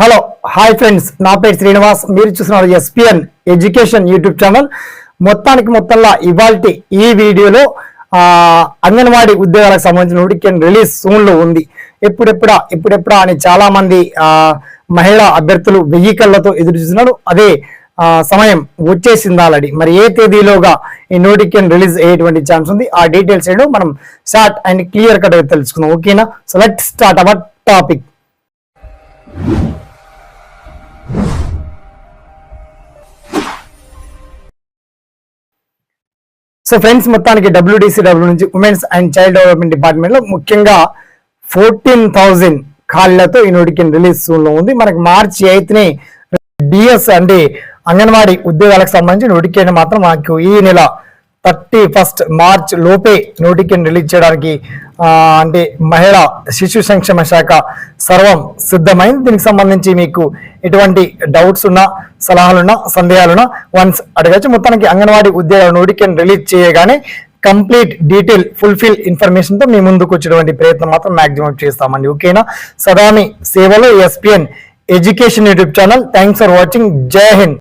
Hello hi friends. నా పేరు శ్రీనివాస్. మీరు చూస్తున్నారు ఎస్పిఎన్ ఎడ్యుకేషన్ యూట్యూబ్ ఛానల్. మొత్తానికి మొత్తంలో ఇవాల్టి ఈ వీడియోలో అంగన్వాడీ ఉద్యోగాలకు సంబంధించిన నోటిఫికేషన్ రిలీజ్ సూన్లో ఉంది. ఎప్పుడెప్పుడా ఎప్పుడెప్పుడా అని చాలా మంది మహిళా అభ్యర్థులు వెహికల్లతో ఎదురు చూస్తున్నారు. అదే సమయం వచ్చేసింది ఆల్రెడీ. మరి ఏ తేదీలోగా ఈ నోటిఫికేషన్ రిలీజ్ అయ్యేటువంటి ఛాన్స్ ఉంది? ఆ డీటెయిల్స్ ఏంటో మనం షార్ట్ అండ్ క్లియర్ కట్గా తెలుసుకుందాం. ఓకేనా? So let start our topic so friends మొత్తానికి డబ్ల్యూడిసిడబ్ల్యూ నుంచి ఉమెన్స్ అండ్ చైల్డ్ డెవలప్మెంట్ డిపార్ట్మెంట్లో ముఖ్యంగా ఫోర్టీన్ థౌజండ్ ఖాళీలతో ఈ నోటిఫికేషన్ రిలీజ్లో ఉంది. మనకి మార్చి ఎయిత్ని డిఎస్ అంటే అంగన్వాడీ ఉద్యోగాలకు సంబంధించి నోటిఫికేషన్ మాత్రం మాకు ఈ నెల థర్టీ ఫస్ట్ మార్చ్ లోపే నోటికేషన్ రిలీజ్ చేయడానికి ఆ, అంటే మహిళా శిశు సంక్షేమ శాఖ సర్వం సిద్ధమైంది. దీనికి సంబంధించి మీకు ఎటువంటి డౌట్స్ ఉన్నా సలహాలున్నా సందేహాలున్నా వన్స్ అడగచ్చు. మొత్తానికి అంగన్వాడీ ఉద్యోగాల నోటికెన్ రిలీజ్ చేయగానే కంప్లీట్ డీటెయిల్ ఫుల్ఫిల్ ఇన్ఫర్మేషన్తో మీ ముందుకు వచ్చేటువంటి ప్రయత్నం మాత్రం మాక్సిమం చేస్తామండి. ఓకేనా? సదామి సేవలో SPN education YouTube channel thanks for watching Jai Hind.